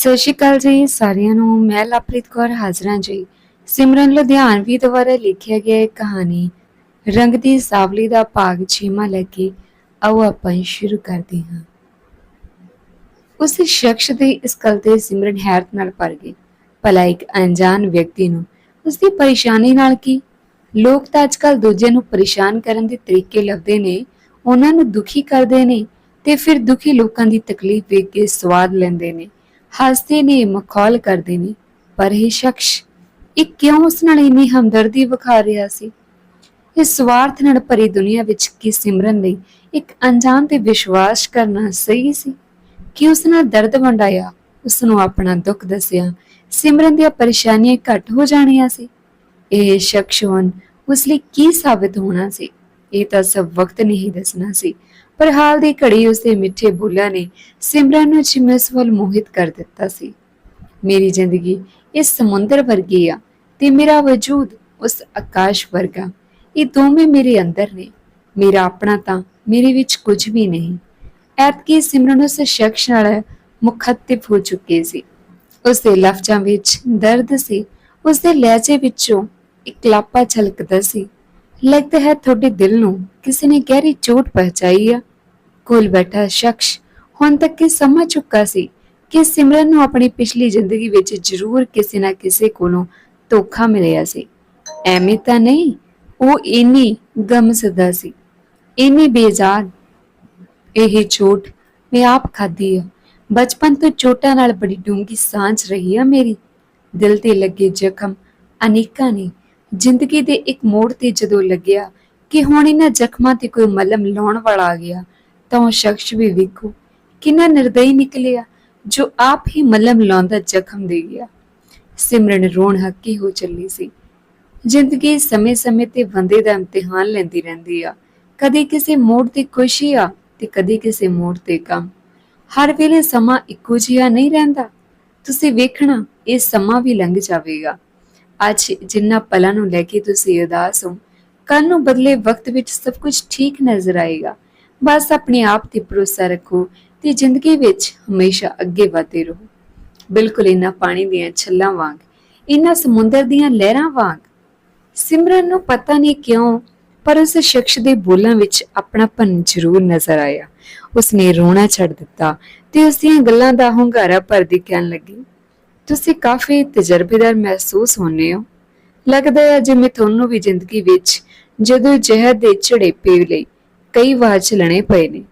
ਸਤਿ ਸ਼੍ਰੀ ਅਕਾਲ ਜੀ, ਸਾਰਿਆਂ ਨੂੰ। ਮੈਂ ਲਵਪ੍ਰੀਤ ਕੌਰ ਹਾਜ਼ਰਾਂ ਜੀ। ਸਿਮਰਨ ਲੁਧਿਆਣਵੀ ਦੁਆਰਾ ਲਿਖਿਆ ਗਿਆ ਕਹਾਣੀ, ਰੰਗ ਦੀ ਸਾਵਲੀ ਦਾ ਭਾਗ ਛੇਵਾਂ ਲੈ ਕੇ ਆਓ ਆਪਾਂ ਸ਼ੁਰੂ ਕਰਦੇ ਹਾਂ। ਉਸ ਸ਼ਖਸ ਦੇ ਇਸ ਗੱਲ ਤੇ ਸਿਮਰਨ ਹੈਰਤ ਨਾਲ ਭਰ ਗਈ ਭਲਾ ਇੱਕ ਅਣਜਾਣ ਵਿਅਕਤੀ ਨੂੰ ਉਸ ਦੀ ਪਰੇਸ਼ਾਨੀ ਨਾਲ ਕੀ? ਲੋਕ ਤਾਂ ਅੱਜਕੱਲ ਦੂਜਿਆਂ ਨੂੰ ਪਰੇਸ਼ਾਨ ਕਰਨ ਦੇ ਤਰੀਕੇ ਲੱਭਦੇ ਨੇ, ਉਹਨਾਂ ਨੂੰ ਦੁਖੀ ਕਰਦੇ ਨੇ ਤੇ ਫਿਰ ਦੁਖੀ ਲੋਕਾਂ ਦੀ ਤਕਲੀਫ ਵੇਖ ਕੇ ਸਵਾਦ ਲੈਂਦੇ ਨੇ। ਹੱਸਦੇ ਨੇ, ਮਖੌਲ ਕਰਦੇ ਨੇ। ਪਰ ਇਹ ਸ਼ਖਸ ਇਹ ਕਿਉਂ ਉਸ ਨਾਲ ਇੰਨੀ ਹਮਦਰਦੀ ਵਿਖਾ ਰਿਹਾ ਸੀ? ਇਸ ਸਵਾਰਥ ਨਾਲ ਭਰੀ ਦੁਨੀਆ ਵਿੱਚ ਕੀ ਸਿਮਰਨ ਲਈ ਇੱਕ ਅਣਜਾਣ ਤੇ ਵਿਸ਼ਵਾਸ ਕਰਨਾ ਸਹੀ ਸੀ? ਕਿ ਉਸ ਨਾਲ ਦਰਦ ਵੰਡਾਇਆ, ਉਸ ਨੂੰ ਆਪਣਾ ਦੁੱਖ ਦੱਸਿਆ, ਸਿਮਰਨ ਦੀਆਂ ਪਰੇਸ਼ਾਨੀਆਂ ਘੱਟ ਹੋ ਜਾਣੀਆਂ ਸੀ? ਇਹ ਸ਼ਖਸ ਹੁਣ ਉਸ ਲਈ ਕੀ ਸਾਬਿਤ ਹੋਣਾ ਸੀ? ਇਹ ਤਾਂ ਸਭ ਵਕਤ ਨਹੀਂ ਦੱਸਣਾ ਸੀ। ਪਰ ਹਾਲ ਦੀ ਘੜੀ ਉਸ ਦੇ ਮਿੱਠੇ ਬੋਲਾਂ ਨੇ ਸਿਮਰਨ ਨੂੰ ਚਿਮਸ ਵੱਲ ਮੋਹਿਤ ਕਰ ਦਿੱਤਾ ਸੀ। ਮੇਰੀ ਜ਼ਿੰਦਗੀ ਇਸ ਸਮੁੰਦਰ ਵਰਗੀ ਆ ਤੇ ਮੇਰਾ ਵਜੂਦ ਉਸ ਆਕਾਸ਼ ਵਰਗਾ। ਇਹ ਦੋਵੇਂ ਮੇਰੇ ਅੰਦਰ ਨੇ। ਮੇਰਾ ਆਪਣਾ ਤਾਂ ਮੇਰੇ ਵਿੱਚ ਕੁਝ ਵੀ ਨਹੀਂ। ਐਤਕੀ ਸਿਮਰਨ ਉਸ ਸ਼ਖਸ ਨਾਲ ਮੁਖੱਤਿਬ ਹੋ ਚੁੱਕੇ ਸੀ। ਉਸ ਦੇ ਲਫ਼ਜ਼ਾਂ ਵਿੱਚ ਦਰਦ ਸੀ। ਉਸ ਦੇ ਲਹਿਜੇ ਵਿੱਚੋਂ ਇੱਕ ਲਾਪਾ ਛਲਕਦਾ ਸੀ। ਲੱਗਦਾ ਹੈ ਤੁਹਾਡੇ ਦਿਲ ਨੂੰ ਕਿਸੇ ਨੇ ਗਹਿਰੀ ਚੋਟ ਪਹੁੰਚਾਈ ਆ। ਕੋਲ ਬੈਠਾ ਸ਼ਖਸ ਹੁਣ ਤੱਕ ਇਹ ਸਮਝ ਚੁੱਕਾ ਸੀ ਕਿ ਸਿਮਰਨ ਨੂੰ ਆਪਣੀ ਪਿਛਲੀ ਜ਼ਿੰਦਗੀ ਵਿੱਚ ਜ਼ਰੂਰ ਕਿਸੇ ਨਾ ਕਿਸੇ ਕੋਲੋਂ ਧੋਖਾ ਮਿਲਿਆ ਸੀ। ਐਵੇਂ ਤਾਂ ਨਹੀਂ, ਉਹ ਇੰਨੀ ਗਮਜ਼ਦਾ ਸੀ। ਇੰਨੀ ਬੇਜ਼ਾਨ, ਇਹ ਚੋਟ ਮੈਂ ਆਪ ਖਾਧੀ ਆ। ਬਚਪਨ ਤੋਂ ਚੋਟਾਂ ਨਾਲ ਬੜੀ ਡੂੰਗੀ ਸਾਂਝ ਰਹੀ ਆ ਮੇਰੀ। ਦਿਲ ਤੇ ਲੱਗੇ ਜ਼ਖਮ ਅਨੇਕਾਂ ਨੇ। ਜ਼ਿੰਦਗੀ ਦੇ ਇੱਕ ਮੋੜ ਤੇ ਜਦੋਂ ਲੱਗਿਆ ਕਿ ਹੁਣ ਇਹਨਾਂ ਜ਼ਖਮਾਂ ਤੇ ਕੋਈ ਮਲਮ ਲਾਉਣ ਵਾਲਾ ਆ ਗਿਆ ਤਾਂ ਉਹ ਸ਼ਖਸ ਵੀ ਵੇਖੋ ਕਿੰਨਾ ਨਿਰਦਈ ਨਿਕਲਿਆ, ਜੋ ਆਪ ਹੀ ਮਲਮ ਲਾਉਂਦਾ ਜ਼ਖਮ ਦੇ ਗਿਆ। ਸਿਮਰਨ ਰੋਣ ਹੱਕੀ ਹੋ ਚੱਲੀ ਸੀ। ਜ਼ਿੰਦਗੀ ਸਮੇਂ-ਸਮੇਂ ਤੇ ਬੰਦੇ ਦਾ ਇਮਤਿਹਾਨ ਲੈਂਦੀ ਰਹਿੰਦੀ ਆ। ਕਦੇ ਕਿਸੇ ਮੋੜ ਤੇ ਖੁਸ਼ੀ ਆ ਤੇ ਕਦੇ ਕਿਸੇ ਮੋੜ ਤੇ ਗਮ। ਹਰ ਵੇਲੇ ਸਮਾਂ ਇੱਕੋ ਜਿਹਾ ਨਹੀਂ ਰਹਿੰਦਾ। ਤੁਸੀਂ ਵੇਖਣਾ, ਇਹ ਸਮਾਂ ਵੀ ਲੰਘ ਜਾਵੇਗਾ। ਅੱਜ ਜਿੰਨਾ ਪਲਾਂ ਨੂੰ ਲੈ ਕੇ ਤੁਸੀਂ ਉਦਾਸ ਹੋ ਕੱਲ ਨੂੰ ਬਦਲੇ ਵਕਤ ਵਿੱਚ ਸਭ ਕੁਝ ਠੀਕ ਨਜ਼ਰ ਆਏਗਾ। ਬਸ ਆਪਣੇ ਆਪ ਤੇ ਭਰੋਸਾ ਰੱਖੋ ਤੇ ਜ਼ਿੰਦਗੀ ਵਿੱਚ ਹਮੇਸ਼ਾ ਅੱਗੇ ਵਧਦੇ ਰਹੋ। ਬਿਲਕੁਲ ਇਨਾ ਪਾਣੀ ਦੀਆਂ ਛੱਲਾਂ ਵਾਂਗ ਇਨਾ ਸਮੁੰਦਰ ਦੀਆਂ ਲਹਿਰਾਂ ਵਾਂਗ। ਸਿਮਰਨ ਨੂੰ ਪਤਾ ਨਹੀਂ ਕਿਉਂ, ਪਰ ਉਸ ਸ਼ਖਸ ਦੇ ਬੋਲਾਂ ਵਿੱਚ ਆਪਣਾਪਨ ਜ਼ਰੂਰ ਨਜ਼ਰ ਆਇਆ। ਉਸਨੇ ਰੋਣਾ ਛੱਡ ਦਿੱਤਾ ਤੇ ਉਸ ਦੀਆਂ ਗੱਲਾਂ ਦਾ ਹੁੰਗਾਰਾ ਭਰਦੀ ਕਹਿਣ ਲੱਗੀ, ਤੁਸੀਂ ਕਾਫੀ ਤਜਰਬੇਦਾਰ ਮਹਿਸੂਸ ਹੁੰਨੇ ਹੋ। ਲੱਗਦਾ ਹੈ ਜਿਵੇਂ ਤੁਹਾਨੂੰ ਵੀ ਜ਼ਿੰਦਗੀ ਵਿੱਚ ਜਦੋਂ ਜਹਿਰ ਦੇ ਝੜੇ ਪੀ ਲਈ ਕਈ ਵਾਰ ਚਲਣੇ ਪਏ ਨੇ।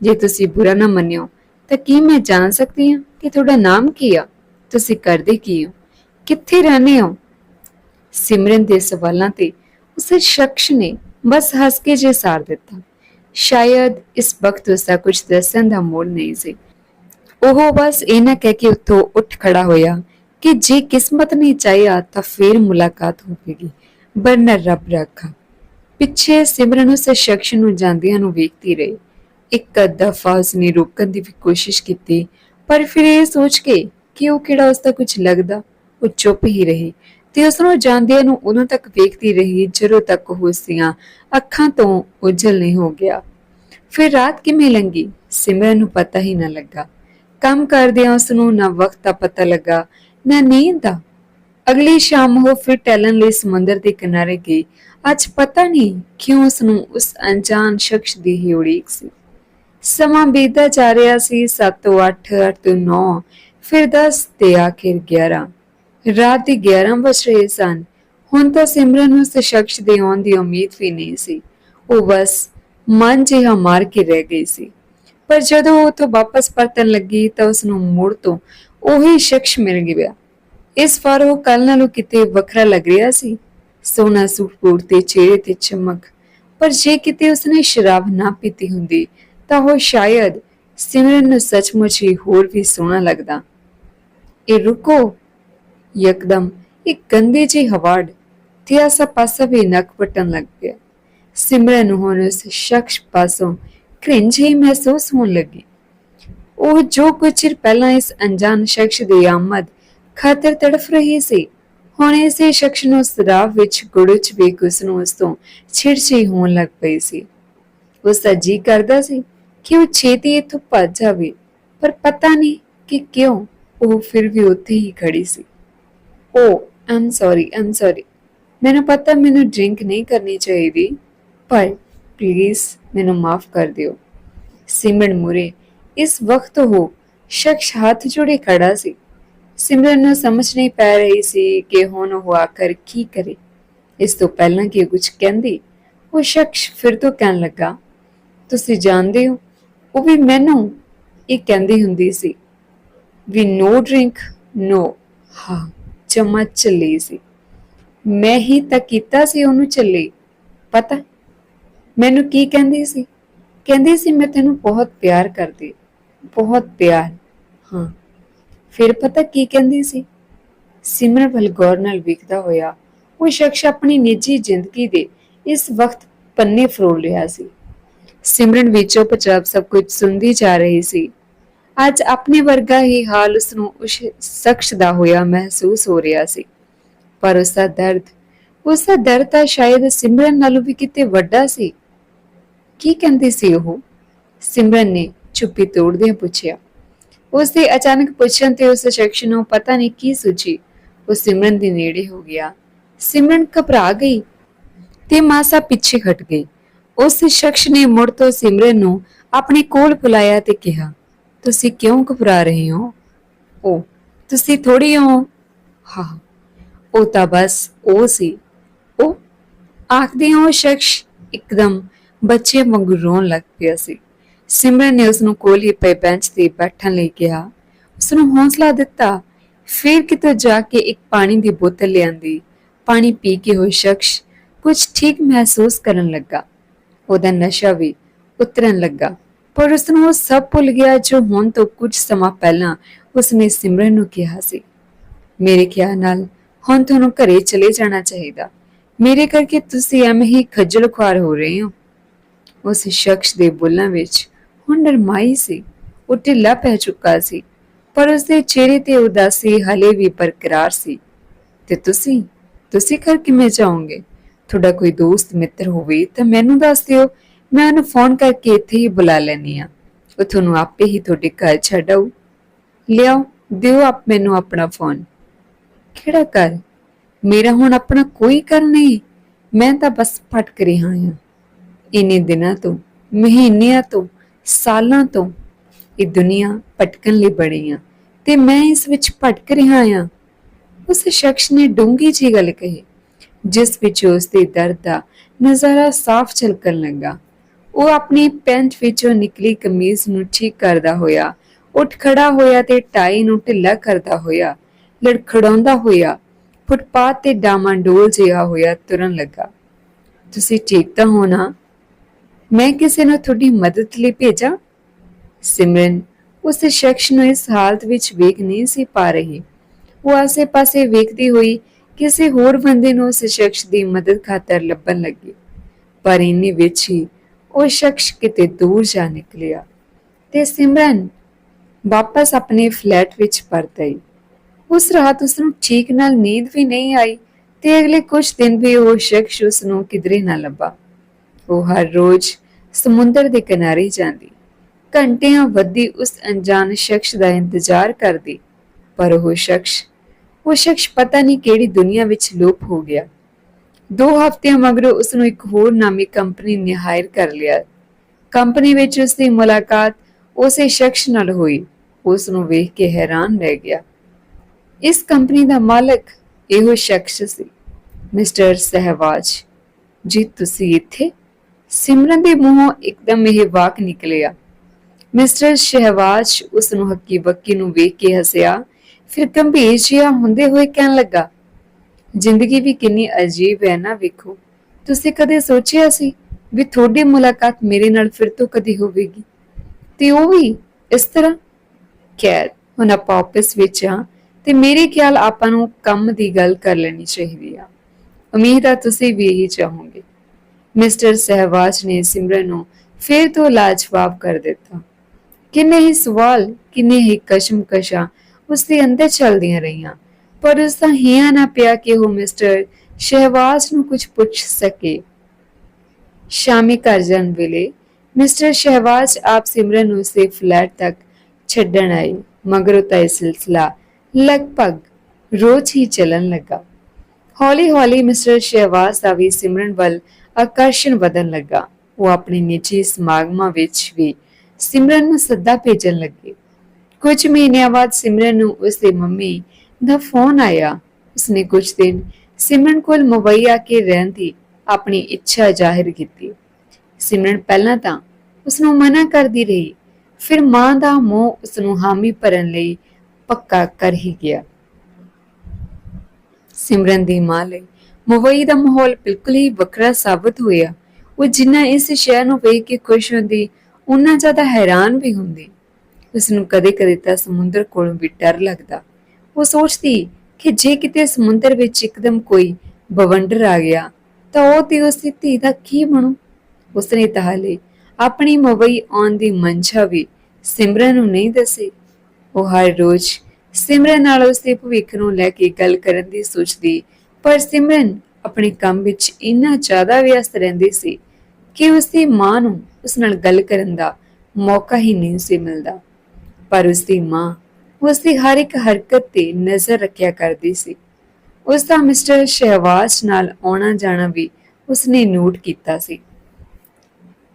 ਜੇ ਤੁਸੀਂ ਬੁਰਾ ਨਾ ਮੰਨਿਓ, ਤਾਂ ਕੀ ਮੈਂ ਜਾਣ ਸਕਦੀ ਹਾਂ ਕਿ ਤੁਹਾਡਾ ਨਾਮ ਕੀ ਆ? ਤੁਸੀਂ ਕਰਦੇ ਕੀ ਹੋ? ਕਿੱਥੇ ਰਹਿੰਦੇ ਹੋ? ਸਿਮਰਨ ਦੇ ਸਵਾਲਾਂ ਤੇ ਉਸ ਸ਼ਖਸ ਨੇ ਬਸ ਹੱਸ ਕੇ ਜੇ ਸਾਰ ਦਿੱਤਾ। ਸ਼ਾਇਦ ਇਸ ਵਕਤ ਉਸ ਦਾ ਕੁਝ ਦੱਸਣ ਦਾ ਮੋੜ ਨਹੀਂ ਸੀ। ਉਹ ਬਸ ਇਹਨਾਂ ਕਹਿ ਕੇ ਉੱਥੋਂ ਉੱਠ ਖੜਾ ਹੋਇਆ ਕਿ ਜੇ ਕਿਸਮਤ ਨੇ ਚਾਹਿਆ ਤਾਂ ਫੇਰ ਮੁਲਾਕਾਤ ਹੋਵੇਗੀ ਬਰਨਰ ਰੱਬ ਰੱਖਾ। ਪਿੱਛੇ ਸਿਮਰਨ ਉਸ ਸ਼ਖਸ ਨੂੰ ਜਾਂਦਿਆਂ ਨੂੰ ਵੇਖਦੀ ਰਹੀ। ਇੱਕ ਦਫਾ ਉਸਨੇ ਰੋਕਣ ਦੀ ਵੀ ਕੋਸ਼ਿਸ਼ ਕੀਤੀ, ਪਰ ਫਿਰ ਇਹ ਸੋਚ ਕੇ ਕਿ ਉਹ ਕਿਹੜਾ ਉਸ ਦਾ ਕੁਝ ਲੱਗਦਾ, ਉਹ ਚੁੱਪ ਹੀ ਰਹੀ ਤੇ ਉਸ ਨੂੰ ਜਾਂਦਿਆਂ ਨੂੰ ਉਦੋਂ ਤੱਕ ਵੇਖਦੀ ਰਹੀ ਜਦੋਂ ਤੱਕ ਉਹ ਉਸਦੀਆਂ ਅੱਖਾਂ ਤੋਂ ਉਜਲ ਨਹੀਂ ਹੋ ਗਿਆ। ਫਿਰ ਰਾਤ ਕਿਵੇਂ ਲੰਗੀ ਸਿਮਰਨ ਨੂੰ ਪਤਾ ਹੀ ਨਾ ਲੱਗਾ। ਕੰਮ ਕਰਦਿਆਂ ਉਸ ਨੂੰ ਨਾ ਵਕਤ ਦਾ ਪਤਾ ਲੱਗਾ, ਨਾ ਨੀਂਦ ਦਾ। ਅਗਲੀ ਸ਼ਾਮ ਉਹ ਫਿਰ ਟੈਲਨ ਲਈ ਸਮੁੰਦਰ ਦੇ ਕਿਨਾਰੇ ਗਈ। ਅੱਜ ਪਤਾ ਨਹੀਂ ਕਿਉਂ ਉਸ ਨੂੰ ਉਸ ਅਣਜਾਣ ਸ਼ਖਸ ਦੀ ਹੀ ਉਡੀਕ ਸੀ। ਸਮਾਂ ਬੀਤਦਾ ਜਾ ਰਿਹਾ ਸੀ 7 ਤੋਂ 8 8 ਤੋਂ 9 ਫਿਰ 10 ਤੇ ਆਖਿਰ 11 ਰਾਤ ਦੇ 11 ਵਜ ਰਹੇ ਸਨ। ਹੁਣ ਤਾਂ ਸਿਮਰਨ ਨੂੰ ਉਸ ਸ਼ਖਸ ਦੇ ਆਉਣ ਦੀ ਉਮੀਦ ਵੀ ਨਹੀਂ ਸੀ। ਉਹ ਬਸ ਮਨ ਜਿਹਾ ਮਾਰ ਕੇ ਰਹਿ ਗਈ ਸੀ। ਪਰ ਜਦੋਂ ਉਹ ਤੋਂ ਵਾਪਸ ਪਰਤਣ ਲੱਗੀ ਤਾਂ ਉਸ ਨੂੰ ਮੁੜ ਤੋਂ ਉਹੀ ਸ਼ਖਸ ਮਿਲ ਗਿਆ। ਇਸ ਵਾਰ ਉਹ ਕੱਲ ਨਾਲੋਂ ਕਿਤੇ ਵੱਖਰਾ ਲੱਗ ਰਿਹਾ ਸੀ। ਸੋਨਾ ਸੂਟ ਬੂਟ ਤੇ ਚਿਹਰੇ ਤੇ ਚਮਕ। ਪਰ ਜੇ ਕਿਤੇ ਉਸਨੇ ਸ਼ਰਾਬ ਨਾ ਪੀਤੀ ਹੁੰਦੀ, ਤਾਂ ਉਹ ਸ਼ਾਇਦ ਸਿਮਰਨ ਨੂੰ ਸੱਚਮੁੱਚ ਹੀ ਹੋਰ ਵੀ ਸੋਹਣਾ ਲੱਗਦਾ। ਇਹ ਰੁਕੋ। ਯਕਦਮ ਇੱਕ ਗੰਦੇ ਜਿਹੇ ਹਵਾੜ ਤੇ ਆਸਾ ਪਾਸਾ ਵੀ ਨੱਕ ਪਟਣ ਲੱਗ ਪਿਆ। ਸਿਮਰਨ ਨੂੰ ਹੁਣ ਉਸ ਸ਼ਖਸ ਪਾਸੋਂ ਕ੍ਰਿੰਜ ਹੀ ਮਹਿਸੂਸ ਹੋਣ ਲੱਗੀ। ਉਹ ਜੋ ਕੁਝ ਚਿਰ ਪਹਿਲਾਂ ਇਸ ਅਣਜਾਣ ਸ਼ਖਸ ਦੀ ਆਮਦ ਖਾਤਰ ਤੜਫ ਰਹੀ ਸੀ। ਹੁਣ ਇਸੇ ਸ਼ਖਸ ਨੂੰ ਸਰਾਬ ਵਿੱਚ ਗੁੜਚ ਵੇਖ ਉਸ ਨੂੰ ਉਸ ਤੋਂ ਛਿੜਛੀ ਹੋਣ ਲੱਗ ਪਈ ਸੀ। ਉਸ ਦਾ ਜੀ ਕਰਦਾ ਸੀ ਕਿ ਉਹ ਛੇਤੀ ਇੱਥੋਂ ਭੱਜ ਜਾਵੇ ਪਰ ਪਤਾ ਨਹੀਂ ਕਿ ਕਿਉਂ ਉਹ ਫਿਰ ਵੀ ਉੱਥੇ ਹੀ ਖੜੀ ਸੀ। ਓ ਆਮ ਸੌਰੀ ਆਮ ਸੌਰੀ ਮੈਨੂੰ ਪਤਾ ਮੈਨੂੰ ਡਰਿੰਕ ਨਹੀਂ ਕਰਨੀ ਚਾਹੀਦੀ, ਪਰ ਪਲੀਜ਼ ਮੈਨੂੰ ਮਾਫ ਕਰ ਦਿਓ। ਸਿਮਰਨ ਮੁਰੇ ਇਸ ਵਕਤ ਉਹ ਸ਼ਖਸ ਹੱਥ ਜੋੜੇ ਖੜਾ ਸੀ। ਸਿਮਰਨ ਨੂੰ ਸਮਝ ਨਹੀਂ ਪੈ ਰਹੀ ਸੀ ਕਿ ਹੁਣ ਉਹ ਆਖਰ ਕੀ ਕਰੇ। ਇਸ ਤੋਂ ਪਹਿਲਾਂ ਕਿ ਕੁਝ ਕਹਿੰਦੀ, ਉਹ ਸ਼ਖਸ ਫਿਰ ਤੋਂ ਕਹਿਣ ਲੱਗਾ, ਤੁਸੀਂ ਜਾਣਦੇ ਹੋ, ਉਹ ਵੀ ਮੈਨੂੰ ਇਹ ਕਹਿੰਦੀ ਹੁੰਦੀ ਸੀ, ਵੀ ਨੋ ਡਰਿੰਕ ਨੋ ਹਾਂ ਚਮਚ ਚੱਲੀ ਸੀ। ਮੈਂ ਹੀ ਤਾਂ ਕੀਤਾ ਸੀ ਉਹਨੂੰ ਚੱਲੀ, ਪਤਾ? ਮੈਨੂੰ ਕੀ ਕਹਿੰਦੀ ਸੀ? ਕਹਿੰਦੀ ਸੀ ਮੈਂ ਤੈਨੂੰ ਬਹੁਤ ਪਿਆਰ ਕਰਦੀ, ਬਹੁਤ ਪਿਆਰ, ਹਾਂ ਫਿਰ ਪਤਾ ਕੀ ਕਹਿੰਦੀ ਸੀ? ਸਿਮਰਨ ਵੱਲ ਨਾਲ ਵੇਖਦਾ ਹੋਇਆ ਉਹ ਸ਼ਖਸ ਆਪਣੀ ਨਿੱਜੀ ਜ਼ਿੰਦਗੀ ਦੇ ਇਸ ਵਕਤ ਪੰਨੇ ਫਰੋਲ ਰਿਹਾ ਸੀ। ਸਿਮਰਨ ਵਿੱਚੋਂ ਪੰਜਾਬ ਸਭ ਕੁਝ ਸੁਣਦੀ ਜਾ ਰਹੀ ਸੀ। ਅੱਜ ਆਪਣੇ ਵਰਗਾ ਹੀ ਹਾਲ ਉਸ ਨੂੰ ਉਸ ਸ਼ਖਸ ਦਾ ਹੋਇਆ ਮਹਿਸੂਸ ਹੋ ਰਿਹਾ ਸੀ। ਪਰ ਉਸ ਦਾ ਦਰਦ, ਉਸ ਦਾ ਦਰਦ ਤਾਂ ਸ਼ਾਇਦ ਸਿਮਰਨ ਨਾਲੋਂ ਵੀ ਕਿਤੇ ਵੱਡਾ ਸੀ। ਕੀ ਕਹਿੰਦੀ ਸੀ ਉਹ? ਸਿਮਰਨ ਨੇ ਚੁੱਪੀ ਤੋੜਦਿਆਂ ਪੁੱਛਿਆ। ਉਸ ਦੇ ਅਚਾਨਕ ਪੁੱਛਣ ਤੇ ਉਸ ਸ਼ਖਸ ਨੂੰ ਪਤਾ ਨਹੀਂ ਕੀ ਸੁਝੀ। ਉਹ ਸਿਮਰਨ ਦੇ ਨੇੜੇ ਹੋ ਗਿਆ। ਸਿਮਰਨ ਘਬਰਾ ਗਈ ਤੇ ਮਾਸਾ ਪਿੱਛੇ ਹਟ ਗਈ। ਉਸ ਸ਼ਖਸ ਨੇ ਮੁੜ ਤੋਂ ਸਿਮਰਨ ਨੂੰ ਆਪਣੇ ਕੋਲ ਬੁਲਾਇਆ ਤੇ ਕਿਹਾ, ਤੁਸੀਂ ਕਿਉਂ ਘਬਰਾ ਰਹੇ ਹੋ? ਉਹ ਤੁਸੀਂ ਥੋੜੀ ਹੋ। ਹਾਂ, ਉਹ ਤਾਂ ਬਸ ਉਹ ਸੀ। ਉਹ ਆਖਦੇ ਉਹ ਸ਼ਖਸ ਇੱਕਦਮ ਬੱਚੇ ਵਾਂਗੂ ਰੋਣ ਲੱਗ ਪਿਆ ਸੀ। ਸਿਮਰਨ ਨੇ ਉਸ ਨੂੰ ਕੋਲ ਹੀ ਪਏ ਬੈਂਚ ਤੇ ਬੈਠਣ ਲਈ ਕਿਹਾ। ਉਸ ਨੂੰ ਹੌਸਲਾ ਦਿੱਤਾ। ਫਿਰ ਕਿਤੇ ਜਾ ਕੇ ਇੱਕ ਪਾਣੀ ਦੀ ਬੋਤਲ ਲਿਆਂਦੀ। ਪਾਣੀ ਪੀ ਕੇ ਉਹ ਸ਼ਖਸ ਕੁਝ ਠੀਕ ਮਹਿਸੂਸ ਕਰਨ ਲੱਗਾ। ਉਹਦਾ ਨਸ਼ਾ ਵੀ ਉਤਰਨ ਲੱਗਾ। ਪਰ ਉਸ ਨੂੰ ਉਹ ਸਭ ਭੁੱਲ ਗਿਆ ਜੋ ਹੁਣ ਤੋਂ ਕੁਝ ਸਮਾਂ ਪਹਿਲਾਂ ਉਸਨੇ ਸਿਮਰਨ ਨੂੰ ਕਿਹਾ ਸੀ। ਮੇਰੇ ਖਿਆਲ ਨਾਲ ਹੁਣ ਤੁਹਾਨੂੰ ਘਰੇ ਚਲੇ ਜਾਣਾ ਚਾਹੀਦਾ। ਮੇਰੇ ਕਰਕੇ ਤੁਸੀਂ ਐਵੇਂ ਹੀ ਖੱਜਲ ਖੁਆਰ ਹੋ ਰਹੇ ਹੋ। ਉਸ ਸ਼ਖਸ ਦੇ ਬੋਲਾਂ ਵਿੱਚ ਹੁਣ ਨਰਮਾਈ ਸੀ, ਉਹ ਢਿੱਲਾ ਪੈ ਚੁੱਕਾ ਸੀ, ਪਰ ਉਸ ਚਿਹਰੇ ਤੇ ਉਦਾਸੀ ਹਲੇ ਵੀ ਬਰਕਰਾਰ ਸੀ। ਤੇ ਤੁਸੀਂ ਤੁਸੀਂ ਘਰ ਕਿਵੇਂ ਜਾਓਗੇ? ਤੁਹਾਡਾ ਕੋਈ ਦੋਸਤ ਮਿੱਤਰ ਹੋਵੇ ਤਾਂ ਮੈਨੂੰ ਦੱਸ ਦਿਓ, ਮੈਂ ਉਹਨੂੰ ਫੋਨ ਕਰਕੇ ਇੱਥੇ ਹੀ ਬੁਲਾ ਲੈਣੀ ਆ ਉਹ ਤੁਹਾਨੂੰ ਆਪੇ ਹੀ ਤੁਹਾਡੇ ਘਰ ਛੱਡ ਆਊ। ਲਿਆਓ, ਦਿਓ ਆਪ ਮੈਨੂੰ ਆਪਣਾ ਫੋਨ। ਕਿਹੜਾ ਕਰ ਮੇਰਾ ਹੁਣ ਆਪਣਾ ਕੋਈ ਕਰ ਨਹੀਂ। ਮੈਂ ਤਾਂ ਬਸ ਭਟਕ ਰਿਹਾ ਹਾਂ। ਇਨੇ ਦਿਨਾਂ ਤੋਂ, ਮਹੀਨਿਆਂ ਤੋਂ ਸਾਲਾਂ ਤੋਂ ਇਹ ਦੁਨੀਆ ਭਟਕਣ ਲਈ ਬਣੀ ਆ ਤੇ ਮੈਂ ਇਸ ਵਿੱਚ ਭਟਕ ਰਿਹਾ ਹਾਂ ਉਸ ਸ਼ਖਸ ਨੇ ਡੂੰਗੀ ਜੀ ਗੱਲ ਕਹੀ, ਜਿਸ ਵਿੱਚ ਉਸ ਦੇ ਦਰਦ ਦਾ ਨਜ਼ਾਰਾ ਸਾਫ਼ ਝਲਕਣ ਲੱਗਾ। ਉਹ ਆਪਣੀ ਪੈਂਟ ਵਿੱਚੋਂ ਨਿਕਲੀ ਕਮੀਜ਼ ਨੂੰ ਠੀਕ ਕਰਦਾ ਹੋਇਆ, ਉੱਠ ਖੜਾ ਹੋਇਆ ਤੇ ਟਾਈ ਨੂੰ ਢਿੱਲਾ ਕਰਦਾ ਹੋਇਆ, ਲੜਖੜਾਉਂਦਾ ਹੋਇਆ, ਫੁੱਟਪਾਥ ਤੇ ਡਾਮਾਂਡੋਲ ਜਿਹਾ ਹੋਇਆ ਤੁਰਨ ਲੱਗਾ। ਤੁਸੀਂ ਠੀਕ ਤਾਂ ਹੋ ਨਾ? ਮੈਂ ਕਿਸੇ ਨੂੰ ਤੁਹਾਡੀ ਮਦਦ ਲਈ ਭੇਜਾਂ? ਸਿਮਰਨ, ਉਸ ਸ਼ਖਸ ਨੂੰ ਇਸ ਹਾਲਤ ਵਿੱਚ ਵੇਖ ਨਹੀਂ ਸੀ ਪਾ ਰਹੀ। ਉਹ ਆਸੇ-ਪਾਸੇ ਵੇਖਦੀ ਹੋਈ ਕਿਸੇ ਹੋਰ ਬੰਦੇ ਨੂੰ ਉਸ ਸ਼ਖਸ ਦੀ ਮਦਦ ਖਾਤਰ ਲੱਭਣ ਲੱਗੀ। ਪਰ ਇੰਨੇ ਵਿੱਚ ਹੀ ਉਹ ਸ਼ਖਸ ਕਿਤੇ ਦੂਰ ਜਾ ਨਿਕਲਿਆ ਤੇ ਸਿਮਰਨ ਵਾਪਸ ਆਪਣੇ ਫਲੈਟ ਵਿੱਚ ਪਰਤ ਆਈ। ਉਸ ਰਾਤ ਉਸ ਨੂੰ ਠੀਕ ਨਾਲ ਨੀਂਦ ਵੀ ਨਹੀਂ ਆਈ ਤੇ ਅਗਲੇ ਕੁਝ ਦਿਨ ਵੀ ਉਹ ਸ਼ਖਸ ਉਸ ਨੂੰ ਕਿਧਰੇ ਨਾ ਲੱਭਾ। ਉਹ ਹਰ ਰੋਜ਼ ਸਮੁੰਦਰ ਦੇ ਕਿਨਾਰੇ ਜਾਂਦੀ। ਘੰਟਿਆਂ ਵੱਧੀ ਉਸ ਅਣਜਾਣ ਸ਼ਖਸ ਦਾ ਇੰਤਜ਼ਾਰ ਕਰਦੀ, ਪਰ ਉਹ ਸ਼ਖਸ ਉਹ ਸ਼ਖਸ ਪਤਾ ਨਹੀਂ ਕਿਹੜੀ ਦੁਨੀਆ ਵਿੱਚ ਲੋਪ ਹੋ ਗਿਆ। ਦੋ ਹਫ਼ਤਿਆਂ ਮਗਰੋਂ ਉਸ ਨੂੰ ਇੱਕ ਹੋਰ ਨਾਮੀ ਕੰਪਨੀ ਨੇ ਹਾਇਰ ਕਰ ਲਿਆ। ਕੰਪਨੀ ਵਿੱਚ ਉਸ ਦੀ ਮੁਲਾਕਾਤ ਉਸੇ ਸ਼ਖਸ ਨਾਲ ਹੋਈ। ਉਸ ਨੂੰ ਵੇਖ ਕੇ ਹੈਰਾਨ ਰਹਿ ਗਿਆ। ਇਸ ਕੰਪਨੀ ਦਾ ਮਾਲਕ ਇਹੋ ਸ਼ਖਸ ਸੀ, ਮਿਸਟਰ ਸਹਿਵਾਜ। ਜੀ, ਤੁਸੀਂ ਇੱਥੇ? ਸਿਮਰਨ ਦੇ ਮੂੰਹੋਂ ਇੱਕਦਮ ਇਹ ਵਾਕ ਨਿਕਲਿਆ। ਮਿਸਟਰ ਸ਼ਹਿਵਾਜ ਉਸ ਨੂੰ ਹੱਕੀ ਬੱਕੀ ਨੂੰ ਵੇਖ ਕੇ ਹੱਸਿਆ, ਫਿਰ ਗੰਭੀਰ ਜਿਹਾ ਹੁੰਦੇ ਹੋਏ ਕਹਿਣ ਲੱਗਾ, ਜ਼ਿੰਦਗੀ ਵੀ ਕਿੰਨੀ ਅਜੀਬ ਹੈ ਨਾ ਵੇਖੋ, ਤੁਸੀਂ ਕਦੇ ਸੋਚਿਆ ਸੀ ਵੀ ਤੁਹਾਡੀ ਮੁਲਾਕਾਤ ਮੇਰੇ ਨਾਲ ਫਿਰ ਤੋਂ ਕਦੀ ਹੋਵੇਗੀ? ਤੇ ਉਹ ਵੀ ਇਸ ਤਰ੍ਹਾਂ? ਖੈਰ, ਹੁਣ ਆਪਾਂ ਆਫਿਸ ਵਿੱਚ ਆ ਤੇ ਮੇਰੇ ਖਿਆਲ ਆਪਾਂ ਨੂੰ ਕੰਮ ਦੀ ਗੱਲ ਕਰ ਲੈਣੀ ਚਾਹੀਦੀ ਆ। ਉਮੀਦ ਆ ਤੁਸੀਂ ਵੀ ਇਹੀ ਚਾਹੋਗੇ। ਮਿਸਟਰ ਸਹਿਵਾਜ ਨੇ ਸਿਮਰਨ ਨੂੰ ਫਿਰ ਤੋਂ ਲਾਜਵਾਬ ਕਰ ਦਿੱਤਾ। ਕਿੰਨੇ ਹੀ ਸਵਾਲ, ਕਿੰਨੇ ਹੀ ਕਸ਼ਮਕਸ਼ਾਂ ਉਸ ਦੇ ਅੰਦਰ ਚੱਲਦੀਆਂ ਰਹੀਆਂ, ਪਰ ਉਸ ਦਾ ਹਿਆ ਨਾ ਪਿਆ ਕਿ ਉਹ ਮਿਸਟਰ ਸ਼ਹਿਵਾਜ ਨੂੰ ਕੁਝ ਪੁੱਛ ਸਕੇ। ਸ਼ਾਮੀ ਘਰ ਜਾਣ ਵੇਲੇ ਮਿਸਟਰ ਸ਼ਹਿਵਾਜ ਆਪ ਸਿਮਰਨ ਨੂੰ ਉਸਦੇ ਫਲੈਟ ਤੱਕ ਛੱਡਣ ਆਏ ਉਹ ਤਾਂ ਇਹ ਸਿਲਸਿਲਾ ਲਗਭਗ ਰੋਜ਼ ਹੀ ਚੱਲਣ ਲੱਗਾ। ਹੌਲੀ-ਹੌਲੀ ਮਿਸਟਰ ਸ਼ਹਿਵਾਜ਼ ਦਾ ਵੀ ਸਿਮਰਨ ਵੱਲ ਆਕਰਸ਼ਣ ਵਧਣ ਲੱਗਾ। ਉਹ ਆਪਣੇ ਨਿੱਜੀ ਸਮਾਗਮਾਂ ਵਿੱਚ ਵੀ ਸਿਮਰਨ ਨੂੰ ਸੱਦਾ ਭੇਜਣ ਲੱਗੇ। ਕੁਝ ਮਹੀਨਿਆਂ ਬਾਅਦ ਸਿਮਰਨ ਨੂੰ ਉਸਦੀ ਮੰਮੀ ਦਾ ਫੋਨ ਆਇਆ। ਉਸਨੇ ਕੁਝ ਦਿਨ ਸਿਮਰਨ ਕੋਲ ਮੁੰਬਈ ਆ ਕੇ ਰਹਿਣ ਦੀ ਆਪਣੀ ਇੱਛਾ ਜ਼ਾਹਿਰ ਕੀਤੀ। ਸਿਮਰਨ ਪਹਿਲਾਂ ਤਾਂ ਉਸ ਨੂੰ ਮਨਾ ਕਰਦੀ ਰਹੀ। ਫਿਰ ਮਾਂ ਦਾ ਮੋਹ ਉਸ ਨੂੰ ਹਾਮੀ ਭਰਨ ਲਈ ਪੱਕਾ ਕਰ ਹੀ ਗਿਆ। ਸਿਮਰਨ ਦੀ ਮਾਂ ਲਈ ਮੁੰਬਈ ਦਾ ਮਾਹੌਲ ਬਿਲਕੁਲ ਹੀ ਵੱਖਰਾ ਸਾਬਤ ਹੋਇਆ। ਉਹ ਜਿੰਨਾ ਇਸ ਸ਼ਹਿਰ ਨੂੰ ਵੇਖ ਕੇ ਖੁਸ਼ ਹੁੰਦੀ ਉਨਾ ਜ਼ਿਆਦਾ ਹੈਰਾਨ ਵੀ ਹੁੰਦੀ। ਉਸ ਨੂੰ ਕਦੇ-ਕਦੇ ਤਾਂ ਸਮੁੰਦਰ ਕੋਲੋਂ ਵੀ ਡਰ ਲੱਗਦਾ। ਉਹ ਸੋਚਦੀ ਕਿ ਜੇ ਕਿਤੇ ਸਮੁੰਦਰ ਵਿੱਚ ਇੱਕਦਮ ਕੋਈ ਬਵੰਡਰ ਆ ਗਿਆ, ਤਾਂ ਉਹ ਤੇ ਉਸ ਦੀ ਧੀ ਦਾ ਕੀ ਬਣੂ? ਉਸਨੇ ਤਾਂ ਹਾਲੇ ਆਪਣੀ ਮੁੰਬਈ ਆਉਣ ਦੀ ਮੰਸ਼ਾ ਵੀ ਸਿਮਰਨ ਨੂੰ ਨਹੀਂ ਦੱਸੀ। ਉਹ ਹਰ ਰੋਜ਼ ਸਿਮਰਨ ਨਾਲ ਉਸਦੇ ਭਵਿੱਖ ਨੂੰ ਲੈ ਕੇ ਗੱਲ ਕਰਨ ਦੀ ਸੋਚਦੀ ਪਰ ਸਿਮਰਨ ਆਪਣੇ ਕੰਮ ਵਿੱਚ ਇੰਨਾ ਜ਼ਿਆਦਾ ਵਿਅਸਤ ਰਹਿੰਦੀ ਸੀ ਕਿ ਉਸਦੀ ਮਾਂ ਨੂੰ ਉਸ ਨਾਲ ਗੱਲ ਕਰਨ ਦਾ ਮੌਕਾ ਹੀ ਨਹੀਂ ਸੀ ਮਿਲਦਾ। ਪਰ ਉਸਦੀ ਮਾਂ ਉਸਦੀ ਹਰ ਇੱਕ ਹਰਕਤ ਤੇ ਨਜ਼ਰ ਰੱਖਿਆ ਕਰਦੀ ਸੀ। ਉਸ ਦਾ ਮਿਸਟਰ ਸ਼ਹਿਵਾਜ਼ ਨਾਲ ਆਉਣਾ ਜਾਣਾ ਵੀ ਉਸਨੇ ਨੋਟ ਕੀਤਾ ਸੀ।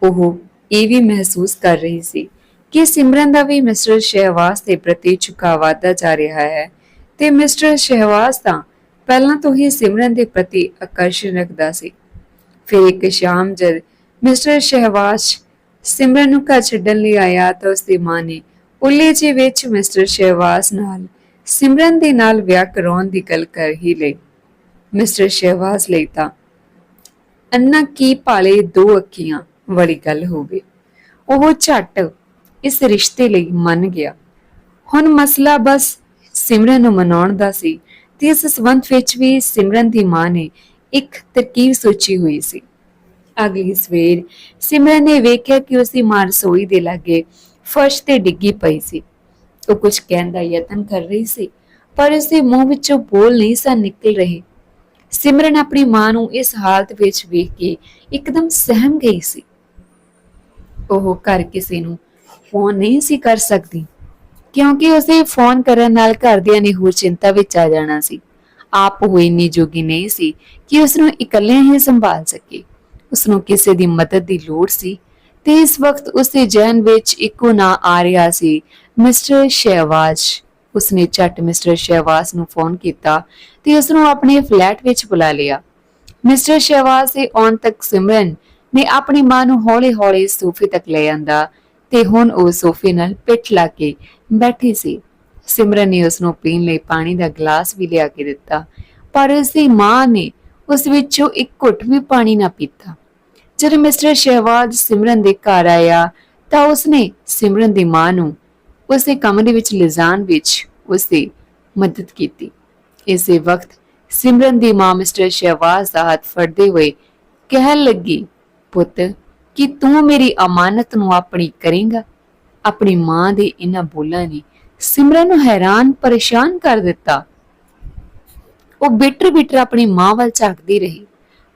ਉਹ ਇਹ ਵੀ ਮਹਿਸੂਸ ਕਰ ਰਹੀ ਸੀ ਕਿ ਸਿਮਰਨ ਦਾ ਵੀ ਮਿਸਟਰ ਸ਼ਹਿਵਾਸ ਦੇ ਪ੍ਰਤੀ ਝੁਕਾਅ ਵਧਦਾ ਜਾ ਰਿਹਾ ਹੈ ਤੇ ਮਿਸਟਰ ਸ਼ਹਿਵਾਸ ਤਾਂ ਪਹਿਲਾਂ ਤੋਂ ਹੀ ਸਿਮਰਨ ਦੇ ਪ੍ਰਤੀ ਆਕਰਸ਼ਣ ਰੱਖਦਾ ਸੀ। ਫਿਰ ਇੱਕ ਸ਼ਾਮ ਜਦ ਮਿਸਟਰ ਸ਼ਹਿਵਾਜ਼ ਸਿਮਰਨ ਨੂੰ ਘਰ ਛੱਡਣ ਲਈ ਆਇਆ ਤਾਂ ਉਸਦੀ ਮਾਂ ਨੇ ਉੱਲੇ ਜੀ ਵਿੱਚ ਮਿਸਟਰ ਸ਼ਹਿਵਾਜ਼ ਨਾਲ ਸਿਮਰਨ ਦੇ ਨਾਲ ਵਿਆਹ ਕਰਾਉਣ ਦੀ ਗੱਲ ਕਰ ਹੀ ਲਈ। ਮਿਸਟਰ ਸ਼ਹਿਵਾਜ਼ ਲਈ ਤਾਂ ਅੰਨਾ ਕੀ ਪਾਲੇ ਦੋ ਅੱਖੀਆਂ ਵਾਲੀ ਗੱਲ ਹੋ ਗਈ। ਉਹ ਝੱਟ ਇਸ ਰਿਸ਼ਤੇ ਲਈ ਮੰਨ ਗਿਆ। ਹੁਣ ਮਸਲਾ ਬਸ ਸਿਮਰਨ ਨੂੰ ਮਨਾਉਣ ਦਾ ਸੀ। ਤੇ ਇਸ ਸਬੰਧ ਵਿੱਚ ਵੀ ਸਿਮਰਨ ਦੀ ਮਾਂ ਨੇ ਇੱਕ ਤਰਕੀਬ ਸੋਚੀ ਹੋਈ ਸੀ। ਅਗਲੀ ਸਵੇਰ ਸਿਮਰਨ ਨੇ ਵੇਖਿਆ ਕਿ ਉਸਦੀ ਮਾਂ ਰਸੋਈ ਦੇ ਲਾਗੇ ਫਰਸ਼ ਤੇ ਡਿੱਗੀ ਪਈ ਸੀ। ਉਹ ਕੁਝ ਕਹਿਣ ਦਾ ਯਤਨ ਕਰ ਰਹੀ ਸੀ, ਪਰ ਉਸਦੇ ਮੂੰਹ ਵਿੱਚੋਂ ਬੋਲ ਨਹੀਂ ਸਨ ਨਿਕਲ ਰਹੇ। ਸਿਮਰਨ ਆਪਣੀ ਮਾਂ ਨੂੰ ਇਸ ਹਾਲਤ ਵਿੱਚ ਵੇਖ ਕੇ ਇੱਕਦਮ ਸਹਿਮ ਗਈ ਸੀ। ਉਹ ਘਰ ਕਿਸੇ ਨੂੰ ਫੋਨ ਨਹੀਂ ਸੀ ਕਰ ਸਕਦੀ। ਕਿਉਂਕਿ ਉਸੇ ਫੋਨ ਕਰਨ ਨਾਲ ਘਰਦਿਆਂ ਨੇ ਹੋਰ ਚਿੰਤਾ ਵਿੱਚ ਆ ਜਾਣਾ ਸੀ। ਆਪ ਉਹ ਇੰਨੀ ਜੋਗੀ ਨਹੀਂ ਸੀ ਕਿ ਉਸ ਨੂੰ ਇਕੱਲੇ ਹੀ ਸੰਭਾਲ ਸਕੇ। ਉਸ ਨੂੰ ਕਿਸੇ ਦੀ ਮਦਦ ਦੀ ਲੋੜ ਸੀ ਤੇ ਇਸ ਵਕਤ ਉਸਦੇ ਜਹਨ ਵਿੱਚ ਇੱਕੋ ਨਾਂ ਆ ਰਿਹਾ ਸੀ ਮਿਸਟਰ ਸ਼ਹਿਵਾਜ਼ ਉਸਨੇ ਝੱਟ ਮਿਸਟਰ ਸ਼ਹਿਵਾਜ਼ ਨੂੰ ਫੋਨ ਕੀਤਾ ਤੇ ਉਸ ਨੂੰ ਆਪਣੇ ਫਲੈਟ ਵਿੱਚ ਬੁਲਾ ਲਿਆ। ਮਿਸਟਰ ਸ਼ਹਿਵਾਜ਼ ਦੇ ਆਉਣ ਤੱਕ ਸਿਮਰਨ ਨੇ ਆਪਣੀ ਮਾਂ ਨੂੰ ਹੌਲੀ-ਹੌਲੀ ਸੋਫੇ ਤੱਕ ਲੈ ਆਂਦਾ ਤੇ ਹੁਣ ਉਹ ਸੋਫੇ ਨਾਲ ਪਿੱਠ ਲਾ ਕੇ ਬੈਠੀ ਸੀ। ਸਿਮਰਨ ਨੇ ਉਸ ਨੂੰ ਪੀਣ ਲਈ ਪਾਣੀ ਦਾ ਗਲਾਸ ਵੀ ਲਿਆ ਕੇ ਦਿੱਤਾ, ਪਰ ਉਸ ਦੀ ਮਾਂ ਨੇ ਉਸ ਵਿੱਚੋਂ ਇੱਕ ਘੁੱਟ ਵੀ ਪਾਣੀ ਨਾ ਪੀਤਾ। ਜਦੋਂ ਮਿਸਟਰ ਸ਼ਹਿਵਾਜ਼ ਸਿਮਰਨ ਦੇ ਘਰ ਆਇਆ, ਤਾਂ ਉਸਨੇ ਸਿਮਰਨ ਦੀ ਮਾਂ ਨੂੰ ਉਸਦੇ ਕਮਰੇ ਵਿੱਚ ਲਿਜਾਣ ਵਿੱਚ ਉਸਦੀ ਮਦਦ ਕੀਤੀ। ਇਸੇ ਵਕਤ ਸਿਮਰਨ ਦੀ ਮਾਂ ਮਿਸਟਰ ਸ਼ਹਿਵਾਜ਼ ਦਾ ਹੱਥ ਫੜਦੇ ਹੋਏ ਕਹਿਣ ਲੱਗੀ, ਪੁੱਤ ਕਿ ਤੂੰ ਮੇਰੀ ਅਮਾਨਤ ਨੂੰ ਆਪਣੀ ਕਰੇਂਗਾ। ਆਪਣੀ ਮਾਂ ਦੇ ਇਹਨਾਂ ਬੋਲਾਂ ਨੇ ਸਿਮਰਨ ਨੂੰ ਹੈਰਾਨ ਪਰੇਸ਼ਾਨ ਕਰ ਦਿੱਤਾ। ਉਹ ਬਿਟਰ ਬਿਟਰ ਆਪਣੀ ਮਾਂ ਵੱਲ ਝਾਕਦੀ ਰਹੀ।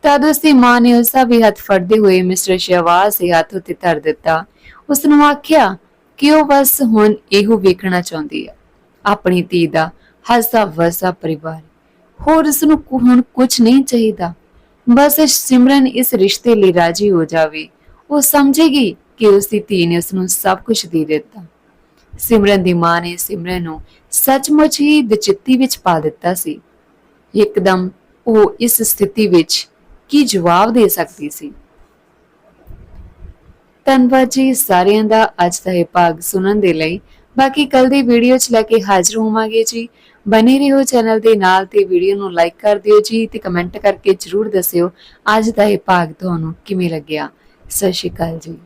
ਤਦ ਉਸ ਦੀ ਮਾਂ ਨੇ ਉਸ ਦਾ ਵੀ ਹੱਥ ਫੜਦੇ ਹੋਏ ਮਿਸਟਰ ਸ਼ਹਿਵਾਜ਼ ਦੇ ਹੱਥ ਉੱਤੇ ਧਰ ਦਿੱਤਾ। ਉਸ ਨੂੰ ਆਖਿਆ ਕਿ ਉਹ ਬਸ ਹੁਣ ਇਹੋ ਵੇਖਣਾ ਚਾਹੁੰਦੀ ਹੈ ਆਪਣੀ ਧੀ ਦਾ ਹੱਸਦਾ ਵਸਦਾ ਪਰਿਵਾਰ। ਹੋਰ ਉਸ ਨੂੰ ਹੁਣ ਕੁਝ ਨਹੀਂ ਚਾਹੀਦਾ। ਬਸ ਸਿਮਰਨ ਇਸ ਰਿਸ਼ਤੇ ਲਈ ਰਾਜੀ ਹੋ ਜਾਵੇ। ਉਹ ਸਮਝੇਗੀ ਕਿ ਉਸ ਦੀ ਧੀ ਨੇ ਉਸ ਨੂੰ ਸਭ ਕੁਝ ਦੇ ਦਿੱਤਾ। ਸਿਮਰਨ ਦੀ ਮਾਂ ਨੇ ਸਿਮਰਨ ਨੂੰ ਸੱਚਮੁੱਚ ਹੀ ਦਚਿੱਤੀ ਵਿੱਚ ਪਾ ਦਿੱਤਾ ਸੀ। ਇੱਕਦਮ ਉਹ ਇਸ ਸਥਿਤੀ ਵਿੱਚ ਕੀ ਜਵਾਬ ਦੇ ਸਕਦੀ ਸੀ? ਧੰਨਵਾਦ ਜੀ ਸਾਰਿਆਂ ਦਾ ਅੱਜ ਦਾ ਇਹ ਭਾਗ ਸੁਣਨ ਦੇ ਲਈ। ਬਾਕੀ ਕੱਲ ਦੀ ਵੀਡੀਓ 'ਚ ਲੈ ਕੇ ਹਾਜ਼ਰ ਹੋਵਾਂਗੇ ਜੀ। ਬਨੇ ਰਹੋ ਚੈਨਲ ਦੇ ਨਾਲ ਤੇ ਵੀਡੀਓ ਨੂੰ ਲਾਈਕ ਕਰ ਦਿਓ ਜੀ ਤੇ ਕਮੈਂਟ ਕਰਕੇ ਜਰੂਰ ਦੱਸਿਓ ਅੱਜ ਦਾ ਇਹ ਭਾਗ ਤੁਹਾਨੂੰ ਕਿਵੇਂ ਲੱਗਿਆ। ਸਤਿ ਸ਼੍ਰੀ ਅਕਾਲ ਜੀ।